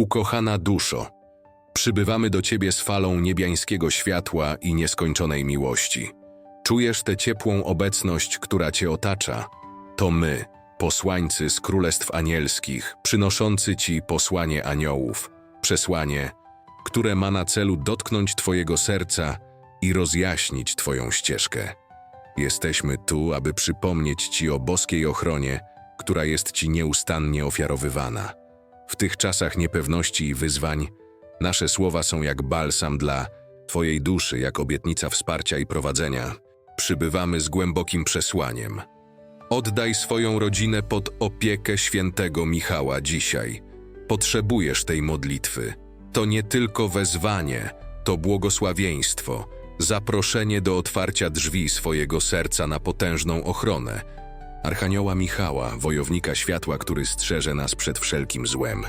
Ukochana duszo, przybywamy do Ciebie z falą niebiańskiego światła i nieskończonej miłości. Czujesz tę ciepłą obecność, która Cię otacza? To my, posłańcy z królestw anielskich, przynoszący Ci posłanie aniołów, przesłanie, które ma na celu dotknąć Twojego serca i rozjaśnić Twoją ścieżkę. Jesteśmy tu, aby przypomnieć Ci o boskiej ochronie, która jest Ci nieustannie ofiarowywana. W tych czasach niepewności i wyzwań, nasze słowa są jak balsam dla Twojej duszy, jak obietnica wsparcia i prowadzenia. Przybywamy z głębokim przesłaniem. Oddaj swoją rodzinę pod opiekę świętego Michała dzisiaj. Potrzebujesz tej modlitwy. To nie tylko wezwanie, to błogosławieństwo, zaproszenie do otwarcia drzwi swojego serca na potężną ochronę. Archanioła Michała, wojownika światła, który strzeże nas przed wszelkim złem.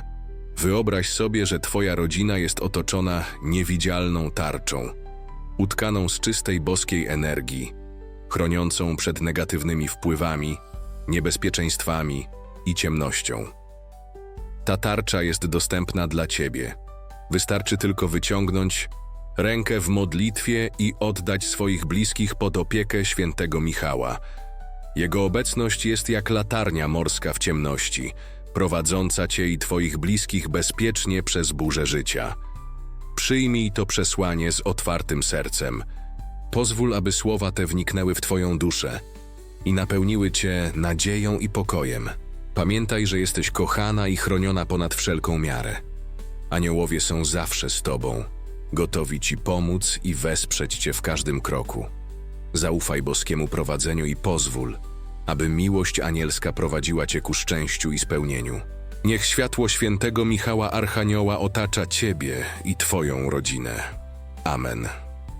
Wyobraź sobie, że Twoja rodzina jest otoczona niewidzialną tarczą, utkaną z czystej boskiej energii, chroniącą przed negatywnymi wpływami, niebezpieczeństwami i ciemnością. Ta tarcza jest dostępna dla Ciebie. Wystarczy tylko wyciągnąć rękę w modlitwie i oddać swoich bliskich pod opiekę świętego Michała. Jego obecność jest jak latarnia morska w ciemności, prowadząca Cię i Twoich bliskich bezpiecznie przez burzę życia. Przyjmij to przesłanie z otwartym sercem. Pozwól, aby słowa te wniknęły w Twoją duszę i napełniły Cię nadzieją i pokojem. Pamiętaj, że jesteś kochana i chroniona ponad wszelką miarę. Aniołowie są zawsze z Tobą, gotowi Ci pomóc i wesprzeć Cię w każdym kroku. Zaufaj boskiemu prowadzeniu i pozwól, aby miłość anielska prowadziła Cię ku szczęściu i spełnieniu. Niech światło świętego Michała Archanioła otacza Ciebie i Twoją rodzinę. Amen.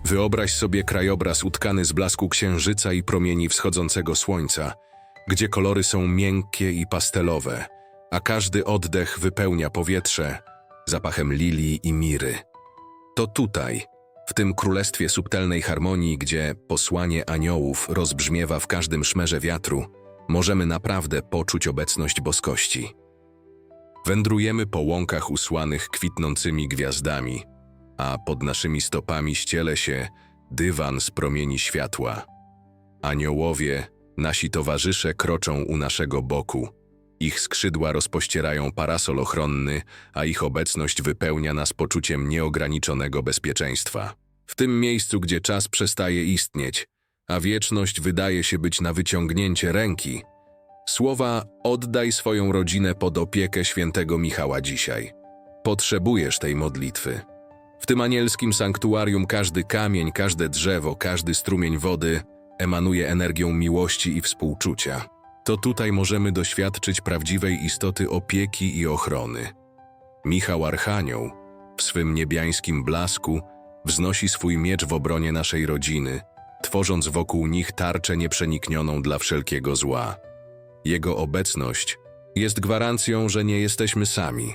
Wyobraź sobie krajobraz utkany z blasku księżyca i promieni wschodzącego słońca, gdzie kolory są miękkie i pastelowe, a każdy oddech wypełnia powietrze zapachem lilii i miry. To tutaj, w tym królestwie subtelnej harmonii, gdzie posłanie aniołów rozbrzmiewa w każdym szmerze wiatru, możemy naprawdę poczuć obecność boskości. Wędrujemy po łąkach usłanych kwitnącymi gwiazdami, a pod naszymi stopami ściele się dywan z promieni światła. Aniołowie, nasi towarzysze, kroczą u naszego boku. Ich skrzydła rozpościerają parasol ochronny, a ich obecność wypełnia nas poczuciem nieograniczonego bezpieczeństwa. W tym miejscu, gdzie czas przestaje istnieć, a wieczność wydaje się być na wyciągnięcie ręki, słowa oddaj swoją rodzinę pod opiekę świętego Michała dzisiaj. Potrzebujesz tej modlitwy. W tym anielskim sanktuarium każdy kamień, każde drzewo, każdy strumień wody emanuje energią miłości i współczucia. To tutaj możemy doświadczyć prawdziwej istoty opieki i ochrony. Michał Archanioł w swym niebiańskim blasku wznosi swój miecz w obronie naszej rodziny, tworząc wokół nich tarczę nieprzeniknioną dla wszelkiego zła. Jego obecność jest gwarancją, że nie jesteśmy sami,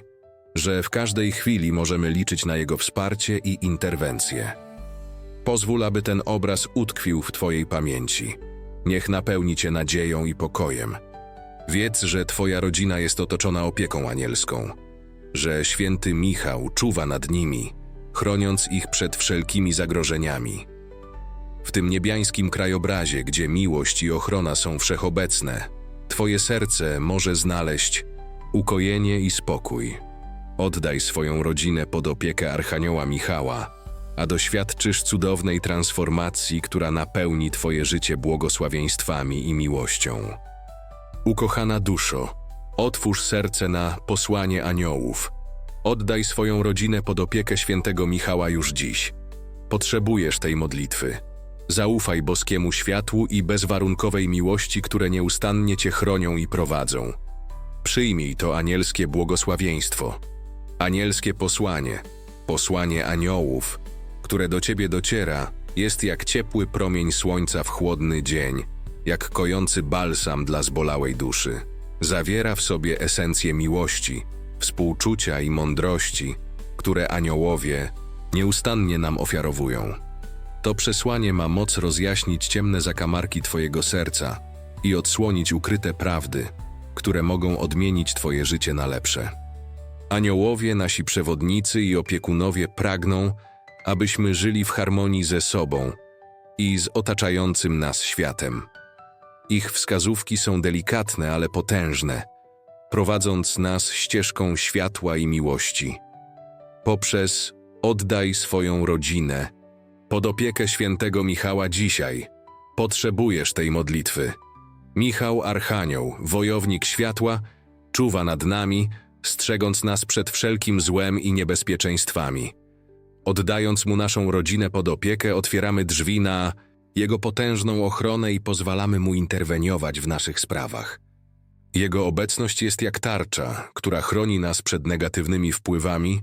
że w każdej chwili możemy liczyć na Jego wsparcie i interwencję. Pozwól, aby ten obraz utkwił w Twojej pamięci. Niech napełni Cię nadzieją i pokojem. Wiedz, że Twoja rodzina jest otoczona opieką anielską, że święty Michał czuwa nad nimi, chroniąc ich przed wszelkimi zagrożeniami. W tym niebiańskim krajobrazie, gdzie miłość i ochrona są wszechobecne, Twoje serce może znaleźć ukojenie i spokój. Oddaj swoją rodzinę pod opiekę Archanioła Michała, a doświadczysz cudownej transformacji, która napełni Twoje życie błogosławieństwami i miłością. Ukochana duszo, otwórz serce na posłanie aniołów. Oddaj swoją rodzinę pod opiekę świętego Michała już dziś. Potrzebujesz tej modlitwy. Zaufaj boskiemu światłu i bezwarunkowej miłości, które nieustannie Cię chronią i prowadzą. Przyjmij to anielskie błogosławieństwo, anielskie posłanie, posłanie aniołów, które do Ciebie dociera, jest jak ciepły promień słońca w chłodny dzień, jak kojący balsam dla zbolałej duszy. Zawiera w sobie esencję miłości, współczucia i mądrości, które aniołowie nieustannie nam ofiarowują. To przesłanie ma moc rozjaśnić ciemne zakamarki Twojego serca i odsłonić ukryte prawdy, które mogą odmienić Twoje życie na lepsze. Aniołowie, nasi przewodnicy i opiekunowie pragną, abyśmy żyli w harmonii ze sobą i z otaczającym nas światem. Ich wskazówki są delikatne, ale potężne, prowadząc nas ścieżką światła i miłości. Poprzez oddaj swoją rodzinę pod opiekę świętego Michała dzisiaj. Potrzebujesz tej modlitwy. Michał Archanioł, wojownik światła, czuwa nad nami, strzegąc nas przed wszelkim złem i niebezpieczeństwami. Oddając mu naszą rodzinę pod opiekę, otwieramy drzwi na jego potężną ochronę i pozwalamy mu interweniować w naszych sprawach. Jego obecność jest jak tarcza, która chroni nas przed negatywnymi wpływami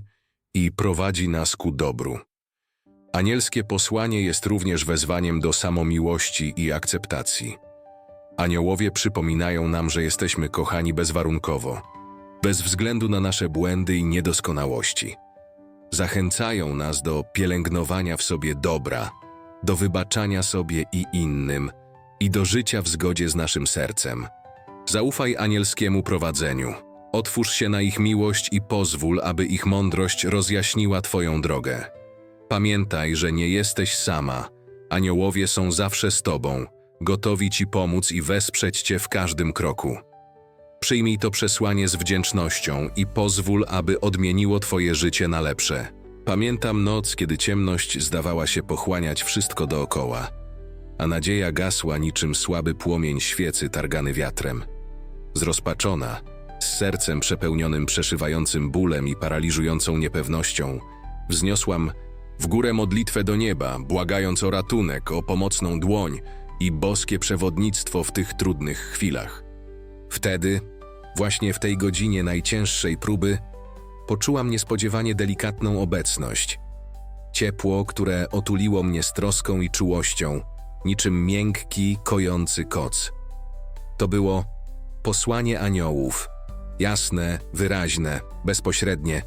i prowadzi nas ku dobru. Anielskie posłanie jest również wezwaniem do samomiłości i akceptacji. Aniołowie przypominają nam, że jesteśmy kochani bezwarunkowo, bez względu na nasze błędy i niedoskonałości. Zachęcają nas do pielęgnowania w sobie dobra, do wybaczania sobie i innym i do życia w zgodzie z naszym sercem. Zaufaj anielskiemu prowadzeniu. Otwórz się na ich miłość i pozwól, aby ich mądrość rozjaśniła Twoją drogę. Pamiętaj, że nie jesteś sama. Aniołowie są zawsze z Tobą, gotowi Ci pomóc i wesprzeć Cię w każdym kroku. Przyjmij to przesłanie z wdzięcznością i pozwól, aby odmieniło Twoje życie na lepsze. Pamiętam noc, kiedy ciemność zdawała się pochłaniać wszystko dookoła, a nadzieja gasła niczym słaby płomień świecy targany wiatrem. Zrozpaczona, z sercem przepełnionym przeszywającym bólem i paraliżującą niepewnością, wzniosłam w górę modlitwę do nieba, błagając o ratunek, o pomocną dłoń i boskie przewodnictwo w tych trudnych chwilach. Wtedy, właśnie w tej godzinie najcięższej próby, poczułam niespodziewanie delikatną obecność. Ciepło, które otuliło mnie z troską i czułością, niczym miękki, kojący koc. To było posłanie aniołów, jasne, wyraźne, bezpośrednie,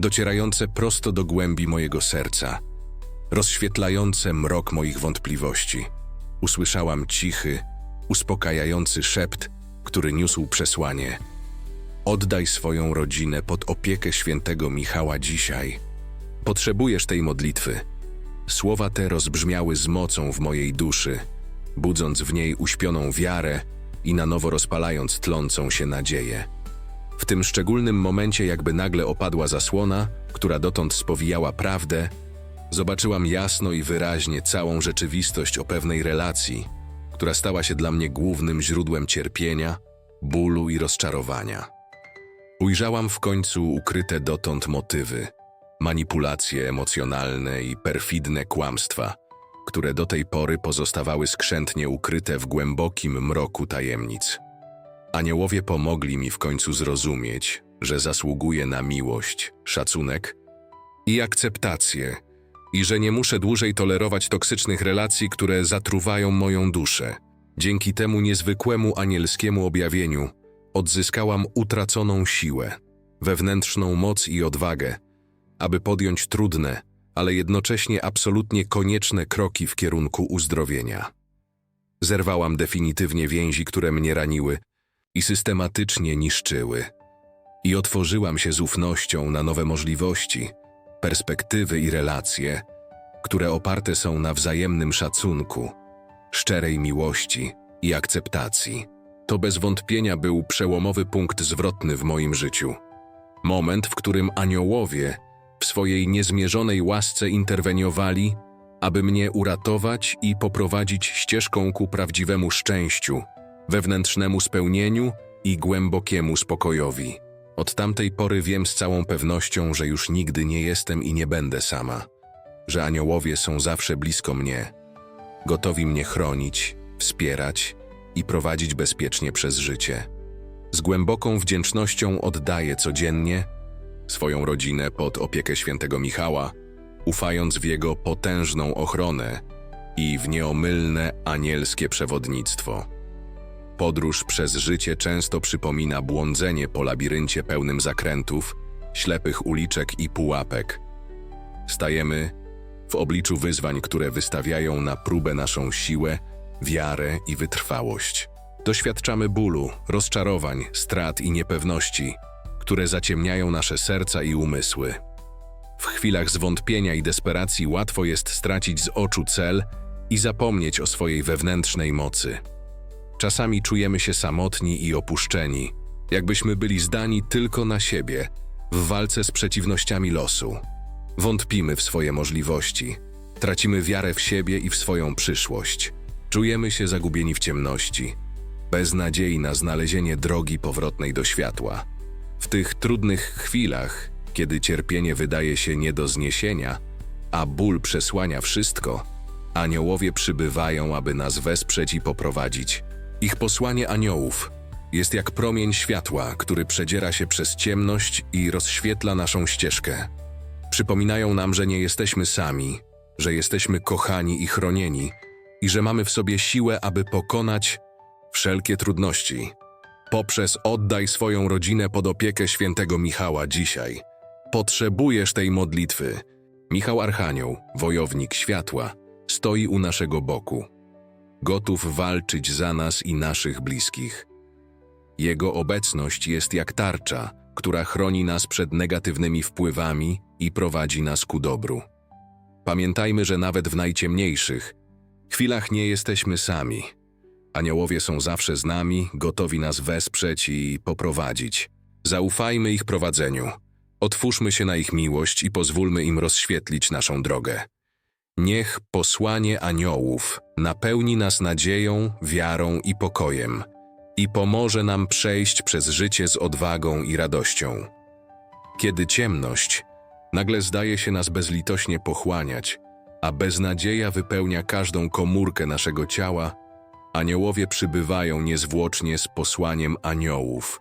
docierające prosto do głębi mojego serca, rozświetlające mrok moich wątpliwości. Usłyszałam cichy, uspokajający szept, który niósł przesłanie. Oddaj swoją rodzinę pod opiekę świętego Michała dzisiaj. Potrzebujesz tej modlitwy. Słowa te rozbrzmiały z mocą w mojej duszy, budząc w niej uśpioną wiarę i na nowo rozpalając tlącą się nadzieję. W tym szczególnym momencie, jakby nagle opadła zasłona, która dotąd spowijała prawdę, zobaczyłam jasno i wyraźnie całą rzeczywistość o pewnej relacji, która stała się dla mnie głównym źródłem cierpienia, bólu i rozczarowania. Ujrzałam w końcu ukryte dotąd motywy, manipulacje emocjonalne i perfidne kłamstwa, które do tej pory pozostawały skrzętnie ukryte w głębokim mroku tajemnic. Aniołowie pomogli mi w końcu zrozumieć, że zasługuję na miłość, szacunek i akceptację, i że nie muszę dłużej tolerować toksycznych relacji, które zatruwają moją duszę. Dzięki temu niezwykłemu anielskiemu objawieniu odzyskałam utraconą siłę, wewnętrzną moc i odwagę, aby podjąć trudne, ale jednocześnie absolutnie konieczne kroki w kierunku uzdrowienia. Zerwałam definitywnie więzi, które mnie raniły i systematycznie niszczyły. I otworzyłam się z ufnością na nowe możliwości, perspektywy i relacje, które oparte są na wzajemnym szacunku, szczerej miłości i akceptacji. To bez wątpienia był przełomowy punkt zwrotny w moim życiu. Moment, w którym aniołowie w swojej niezmierzonej łasce interweniowali, aby mnie uratować i poprowadzić ścieżką ku prawdziwemu szczęściu, wewnętrznemu spełnieniu i głębokiemu spokojowi. Od tamtej pory wiem z całą pewnością, że już nigdy nie jestem i nie będę sama, że aniołowie są zawsze blisko mnie, gotowi mnie chronić, wspierać i prowadzić bezpiecznie przez życie. Z głęboką wdzięcznością oddaję codziennie swoją rodzinę pod opiekę świętego Michała, ufając w jego potężną ochronę i w nieomylne anielskie przewodnictwo. Podróż przez życie często przypomina błądzenie po labiryncie pełnym zakrętów, ślepych uliczek i pułapek. Stajemy w obliczu wyzwań, które wystawiają na próbę naszą siłę, wiarę i wytrwałość. Doświadczamy bólu, rozczarowań, strat i niepewności, które zaciemniają nasze serca i umysły. W chwilach zwątpienia i desperacji łatwo jest stracić z oczu cel i zapomnieć o swojej wewnętrznej mocy. Czasami czujemy się samotni i opuszczeni, jakbyśmy byli zdani tylko na siebie w walce z przeciwnościami losu. Wątpimy w swoje możliwości, tracimy wiarę w siebie i w swoją przyszłość. Czujemy się zagubieni w ciemności, bez nadziei na znalezienie drogi powrotnej do światła. W tych trudnych chwilach, kiedy cierpienie wydaje się nie do zniesienia, a ból przesłania wszystko, aniołowie przybywają, aby nas wesprzeć i poprowadzić. Ich posłanie aniołów jest jak promień światła, który przedziera się przez ciemność i rozświetla naszą ścieżkę. Przypominają nam, że nie jesteśmy sami, że jesteśmy kochani i chronieni i że mamy w sobie siłę, aby pokonać wszelkie trudności. Poprzez oddaj swoją rodzinę pod opiekę świętego Michała dzisiaj. Potrzebujesz tej modlitwy. Michał Archanioł, wojownik światła, stoi u naszego boku, gotów walczyć za nas i naszych bliskich. Jego obecność jest jak tarcza, która chroni nas przed negatywnymi wpływami i prowadzi nas ku dobru. Pamiętajmy, że nawet w najciemniejszych chwilach nie jesteśmy sami. Aniołowie są zawsze z nami, gotowi nas wesprzeć i poprowadzić. Zaufajmy ich prowadzeniu. Otwórzmy się na ich miłość i pozwólmy im rozświetlić naszą drogę. Niech posłanie aniołów napełni nas nadzieją, wiarą i pokojem i pomoże nam przejść przez życie z odwagą i radością. Kiedy ciemność nagle zdaje się nas bezlitośnie pochłaniać, a beznadzieja wypełnia każdą komórkę naszego ciała, aniołowie przybywają niezwłocznie z posłaniem aniołów,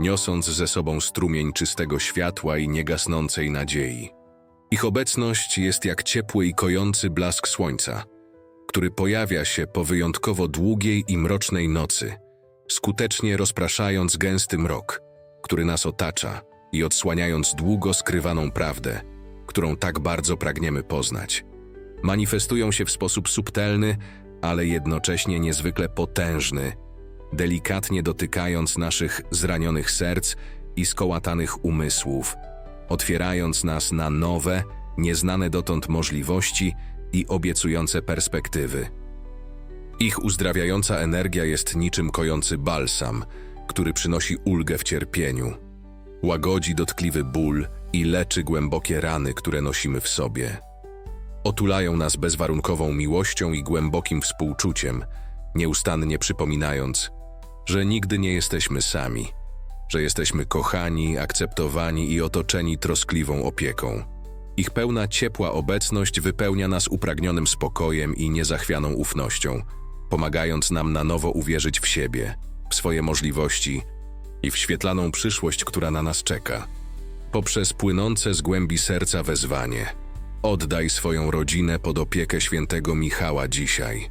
niosąc ze sobą strumień czystego światła i niegasnącej nadziei. Ich obecność jest jak ciepły i kojący blask słońca, który pojawia się po wyjątkowo długiej i mrocznej nocy, skutecznie rozpraszając gęsty mrok, który nas otacza i odsłaniając długo skrywaną prawdę, którą tak bardzo pragniemy poznać. Manifestują się w sposób subtelny, ale jednocześnie niezwykle potężny, delikatnie dotykając naszych zranionych serc i skołatanych umysłów, otwierając nas na nowe, nieznane dotąd możliwości i obiecujące perspektywy. Ich uzdrawiająca energia jest niczym kojący balsam, który przynosi ulgę w cierpieniu, łagodzi dotkliwy ból i leczy głębokie rany, które nosimy w sobie. Otulają nas bezwarunkową miłością i głębokim współczuciem, nieustannie przypominając, że nigdy nie jesteśmy sami, że jesteśmy kochani, akceptowani i otoczeni troskliwą opieką. Ich pełna ciepła obecność wypełnia nas upragnionym spokojem i niezachwianą ufnością, pomagając nam na nowo uwierzyć w siebie, w swoje możliwości i w świetlaną przyszłość, która na nas czeka. Poprzez płynące z głębi serca wezwanie – Oddaj swoją rodzinę pod opiekę świętego Michała dzisiaj.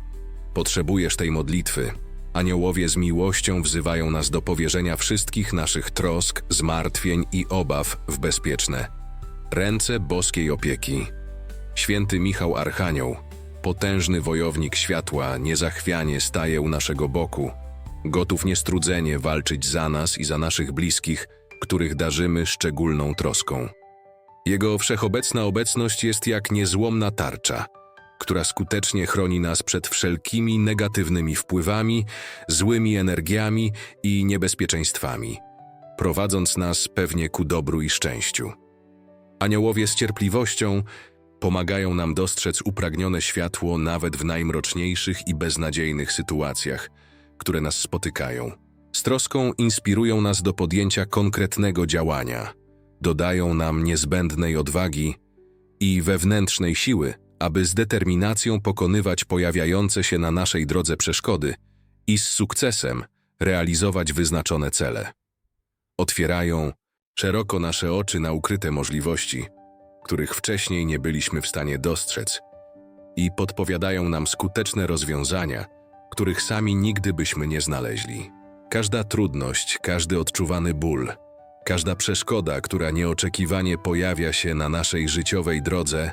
Potrzebujesz tej modlitwy. Aniołowie z miłością wzywają nas do powierzenia wszystkich naszych trosk, zmartwień i obaw w bezpieczne ręce boskiej opieki. Święty Michał Archanioł, potężny wojownik światła, niezachwianie staje u naszego boku, gotów niestrudzenie walczyć za nas i za naszych bliskich, których darzymy szczególną troską. Jego wszechobecna obecność jest jak niezłomna tarcza, która skutecznie chroni nas przed wszelkimi negatywnymi wpływami, złymi energiami i niebezpieczeństwami, prowadząc nas pewnie ku dobru i szczęściu. Aniołowie z cierpliwością pomagają nam dostrzec upragnione światło nawet w najmroczniejszych i beznadziejnych sytuacjach, które nas spotykają. Z troską inspirują nas do podjęcia konkretnego działania – dodają nam niezbędnej odwagi i wewnętrznej siły, aby z determinacją pokonywać pojawiające się na naszej drodze przeszkody i z sukcesem realizować wyznaczone cele. Otwierają szeroko nasze oczy na ukryte możliwości, których wcześniej nie byliśmy w stanie dostrzec, i podpowiadają nam skuteczne rozwiązania, których sami nigdy byśmy nie znaleźli. Każda trudność, każdy odczuwany ból, Każda przeszkoda, która nieoczekiwanie pojawia się na naszej życiowej drodze,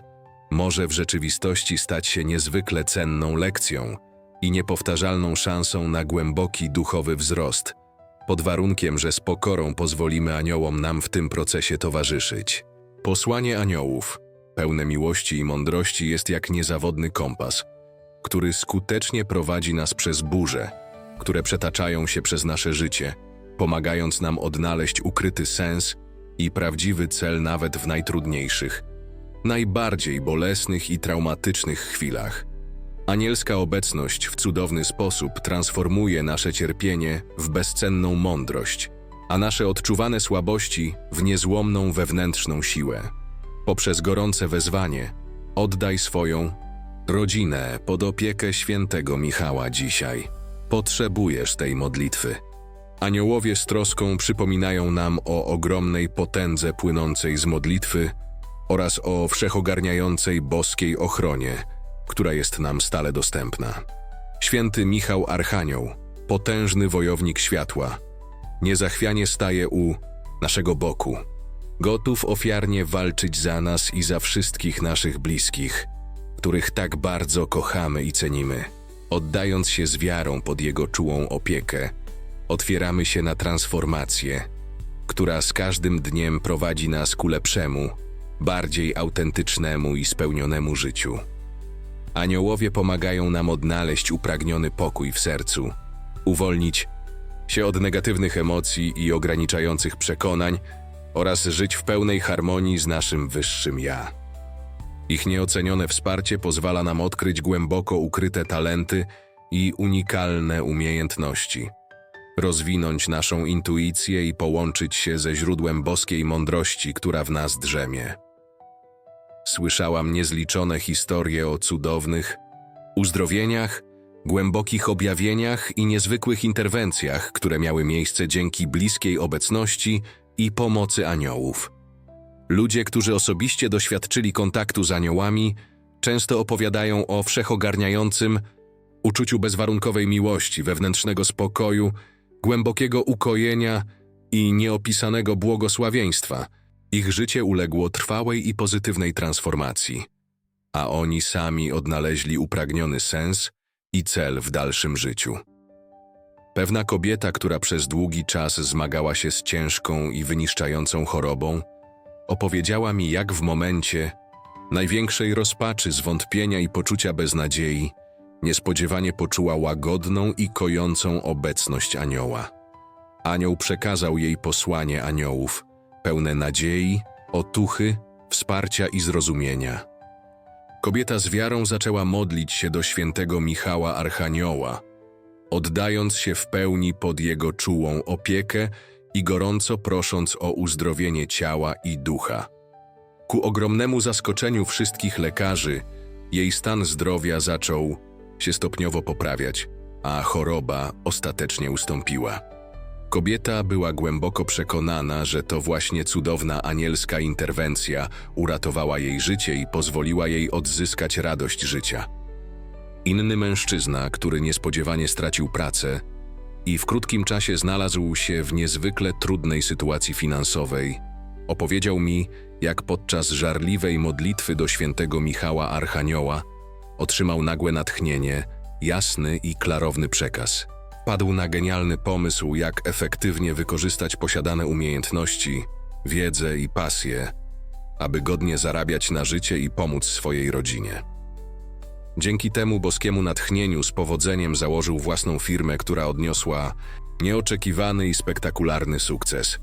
może w rzeczywistości stać się niezwykle cenną lekcją i niepowtarzalną szansą na głęboki duchowy wzrost, pod warunkiem, że z pokorą pozwolimy aniołom nam w tym procesie towarzyszyć. Posłanie aniołów, pełne miłości i mądrości, jest jak niezawodny kompas, który skutecznie prowadzi nas przez burze, które przetaczają się przez nasze życie, pomagając nam odnaleźć ukryty sens i prawdziwy cel nawet w najtrudniejszych, najbardziej bolesnych i traumatycznych chwilach. Anielska obecność w cudowny sposób transformuje nasze cierpienie w bezcenną mądrość, a nasze odczuwane słabości w niezłomną wewnętrzną siłę. Poprzez gorące wezwanie oddaj swoją rodzinę pod opiekę świętego Michała dzisiaj. Potrzebujesz tej modlitwy. Aniołowie z troską przypominają nam o ogromnej potędze płynącej z modlitwy oraz o wszechogarniającej boskiej ochronie, która jest nam stale dostępna. Święty Michał Archanioł, potężny wojownik światła, niezachwianie staje u naszego boku, gotów ofiarnie walczyć za nas i za wszystkich naszych bliskich, których tak bardzo kochamy i cenimy. Oddając się z wiarą pod Jego czułą opiekę, otwieramy się na transformację, która z każdym dniem prowadzi nas ku lepszemu, bardziej autentycznemu i spełnionemu życiu. Aniołowie pomagają nam odnaleźć upragniony pokój w sercu, uwolnić się od negatywnych emocji i ograniczających przekonań oraz żyć w pełnej harmonii z naszym wyższym ja. Ich nieocenione wsparcie pozwala nam odkryć głęboko ukryte talenty i unikalne umiejętności, rozwinąć naszą intuicję i połączyć się ze źródłem boskiej mądrości, która w nas drzemie. Słyszałam niezliczone historie o cudownych uzdrowieniach, głębokich objawieniach i niezwykłych interwencjach, które miały miejsce dzięki bliskiej obecności i pomocy aniołów. Ludzie, którzy osobiście doświadczyli kontaktu z aniołami, często opowiadają o wszechogarniającym uczuciu bezwarunkowej miłości, wewnętrznego spokoju, głębokiego ukojenia i nieopisanego błogosławieństwa. Ich życie uległo trwałej i pozytywnej transformacji, a oni sami odnaleźli upragniony sens i cel w dalszym życiu. Pewna kobieta, która przez długi czas zmagała się z ciężką i wyniszczającą chorobą, opowiedziała mi, jak w momencie największej rozpaczy, zwątpienia i poczucia beznadziei niespodziewanie poczuła łagodną i kojącą obecność anioła. Anioł przekazał jej posłanie aniołów, pełne nadziei, otuchy, wsparcia i zrozumienia. Kobieta z wiarą zaczęła modlić się do świętego Michała Archanioła, oddając się w pełni pod jego czułą opiekę i gorąco prosząc o uzdrowienie ciała i ducha. Ku ogromnemu zaskoczeniu wszystkich lekarzy, jej stan zdrowia zaczął się stopniowo poprawiać, a choroba ostatecznie ustąpiła. Kobieta była głęboko przekonana, że to właśnie cudowna anielska interwencja uratowała jej życie i pozwoliła jej odzyskać radość życia. Inny mężczyzna, który niespodziewanie stracił pracę i w krótkim czasie znalazł się w niezwykle trudnej sytuacji finansowej, opowiedział mi, jak podczas żarliwej modlitwy do świętego Michała Archanioła otrzymał nagłe natchnienie, jasny i klarowny przekaz. Padł na genialny pomysł, jak efektywnie wykorzystać posiadane umiejętności, wiedzę i pasję, aby godnie zarabiać na życie i pomóc swojej rodzinie. Dzięki temu boskiemu natchnieniu z powodzeniem założył własną firmę, która odniosła nieoczekiwany i spektakularny sukces.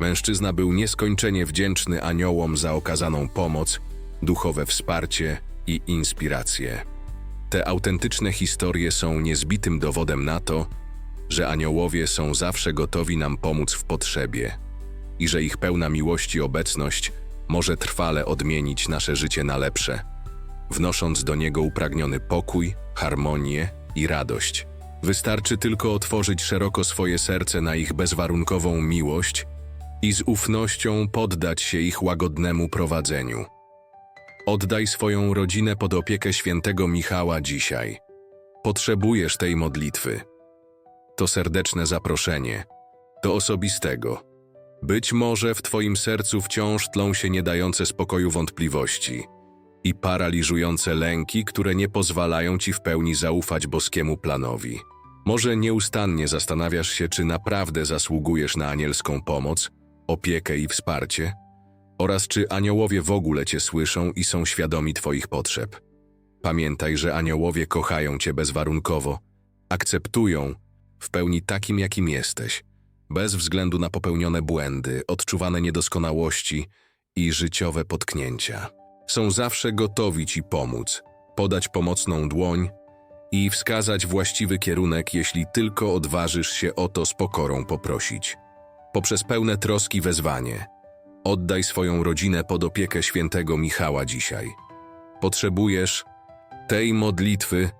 Mężczyzna był nieskończenie wdzięczny aniołom za okazaną pomoc, duchowe wsparcie i inspirację. Te autentyczne historie są niezbitym dowodem na to, że aniołowie są zawsze gotowi nam pomóc w potrzebie i że ich pełna miłości obecność może trwale odmienić nasze życie na lepsze, wnosząc do niego upragniony pokój, harmonię i radość. Wystarczy tylko otworzyć szeroko swoje serce na ich bezwarunkową miłość i z ufnością poddać się ich łagodnemu prowadzeniu. Oddaj swoją rodzinę pod opiekę świętego Michała dzisiaj. Potrzebujesz tej modlitwy. To serdeczne zaproszenie, do osobistego. Być może w Twoim sercu wciąż tlą się nie dające spokoju wątpliwości i paraliżujące lęki, które nie pozwalają Ci w pełni zaufać boskiemu planowi. Może nieustannie zastanawiasz się, czy naprawdę zasługujesz na anielską pomoc, opiekę i wsparcie, oraz czy aniołowie w ogóle cię słyszą i są świadomi twoich potrzeb. Pamiętaj, że aniołowie kochają cię bezwarunkowo, akceptują w pełni takim, jakim jesteś, bez względu na popełnione błędy, odczuwane niedoskonałości i życiowe potknięcia. Są zawsze gotowi ci pomóc, podać pomocną dłoń i wskazać właściwy kierunek, jeśli tylko odważysz się o to z pokorą poprosić. Poprzez pełne troski wezwanie, oddaj swoją rodzinę pod opiekę świętego Michała dzisiaj. Potrzebujesz tej modlitwy.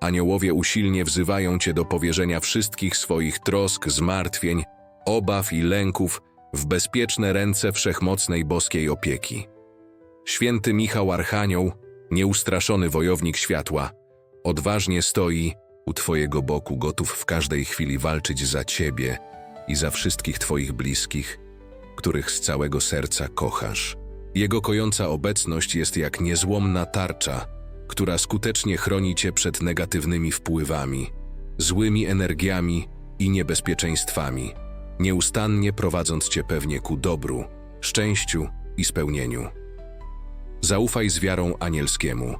Aniołowie usilnie wzywają cię do powierzenia wszystkich swoich trosk, zmartwień, obaw i lęków w bezpieczne ręce wszechmocnej boskiej opieki. Święty Michał Archanioł, nieustraszony wojownik światła, odważnie stoi u Twojego boku, gotów w każdej chwili walczyć za Ciebie i za wszystkich Twoich bliskich, których z całego serca kochasz. Jego kojąca obecność jest jak niezłomna tarcza, która skutecznie chroni Cię przed negatywnymi wpływami, złymi energiami i niebezpieczeństwami, nieustannie prowadząc Cię pewnie ku dobru, szczęściu i spełnieniu. Zaufaj z wiarą anielskiemu.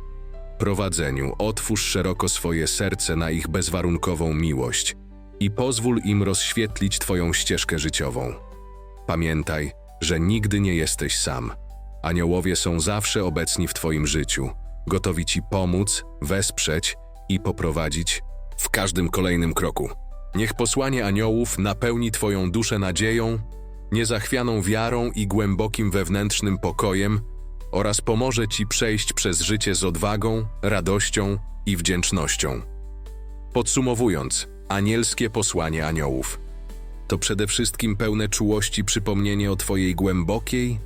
Prowadzeniu otwórz szeroko swoje serce na ich bezwarunkową miłość i pozwól im rozświetlić Twoją ścieżkę życiową. Pamiętaj, że nigdy nie jesteś sam. Aniołowie są zawsze obecni w Twoim życiu, gotowi Ci pomóc, wesprzeć i poprowadzić w każdym kolejnym kroku. Niech posłanie aniołów napełni Twoją duszę nadzieją, niezachwianą wiarą i głębokim wewnętrznym pokojem oraz pomoże Ci przejść przez życie z odwagą, radością i wdzięcznością. Podsumowując, anielskie posłanie aniołów to przede wszystkim pełne czułości przypomnienie o Twojej głębokiej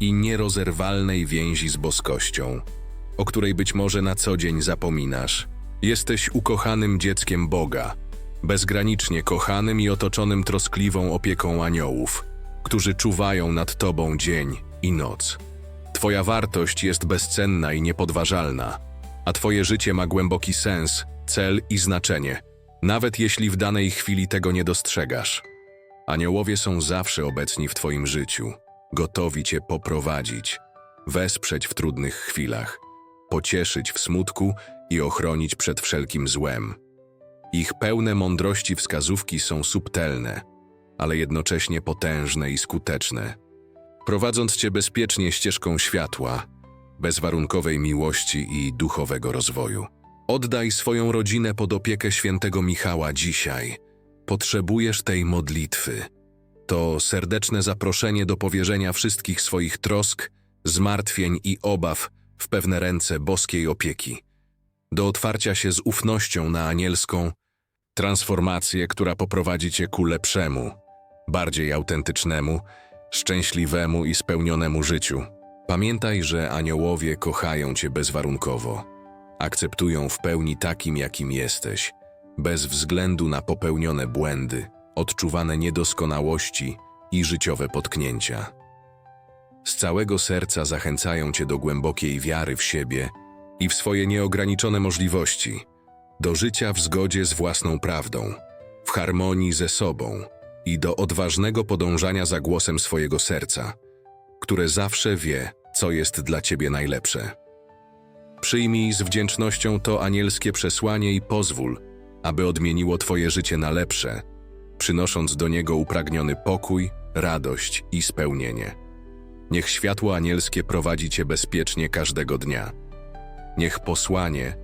i nierozerwalnej więzi z boskością, o której być może na co dzień zapominasz. Jesteś ukochanym dzieckiem Boga, bezgranicznie kochanym i otoczonym troskliwą opieką aniołów, którzy czuwają nad Tobą dzień i noc. Twoja wartość jest bezcenna i niepodważalna, a Twoje życie ma głęboki sens, cel i znaczenie, nawet jeśli w danej chwili tego nie dostrzegasz. Aniołowie są zawsze obecni w Twoim życiu, gotowi Cię poprowadzić, wesprzeć w trudnych chwilach, pocieszyć w smutku i ochronić przed wszelkim złem. Ich pełne mądrości wskazówki są subtelne, ale jednocześnie potężne i skuteczne prowadząc Cię bezpiecznie ścieżką światła, bezwarunkowej miłości i duchowego rozwoju. Oddaj swoją rodzinę pod opiekę świętego Michała dzisiaj. Potrzebujesz tej modlitwy. To serdeczne zaproszenie do powierzenia wszystkich swoich trosk, zmartwień i obaw w pewne ręce boskiej opieki. Do otwarcia się z ufnością na anielską transformację, która poprowadzi Cię ku lepszemu, bardziej autentycznemu, szczęśliwemu i spełnionemu życiu. Pamiętaj, że aniołowie kochają Cię bezwarunkowo. Akceptują w pełni takim, jakim jesteś, bez względu na popełnione błędy, odczuwane niedoskonałości i życiowe potknięcia. Z całego serca zachęcają Cię do głębokiej wiary w siebie i w swoje nieograniczone możliwości, do życia w zgodzie z własną prawdą, w harmonii ze sobą i do odważnego podążania za głosem swojego serca, które zawsze wie, co jest dla ciebie najlepsze. Przyjmij z wdzięcznością to anielskie przesłanie i pozwól, aby odmieniło twoje życie na lepsze, przynosząc do niego upragniony pokój, radość i spełnienie. Niech światło anielskie prowadzi cię bezpiecznie każdego dnia. Niech posłanie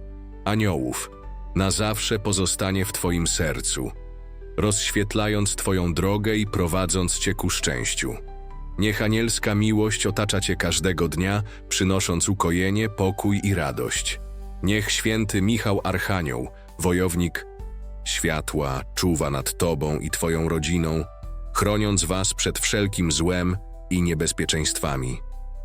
aniołów na zawsze pozostanie w twoim sercu, rozświetlając Twoją drogę i prowadząc Cię ku szczęściu. Niech anielska miłość otacza Cię każdego dnia, przynosząc ukojenie, pokój i radość. Niech święty Michał Archanioł, wojownik światła, czuwa nad Tobą i Twoją rodziną, chroniąc Was przed wszelkim złem i niebezpieczeństwami.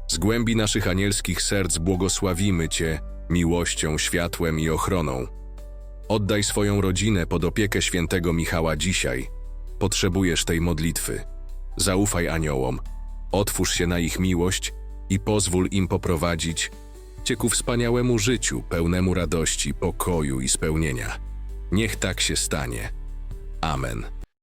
Z głębi naszych anielskich serc błogosławimy Cię miłością, światłem i ochroną. Oddaj swoją rodzinę pod opiekę świętego Michała dzisiaj. Potrzebujesz tej modlitwy. Zaufaj aniołom, otwórz się na ich miłość i pozwól im poprowadzić Cię ku wspaniałemu życiu, pełnemu radości, pokoju i spełnienia. Niech tak się stanie. Amen.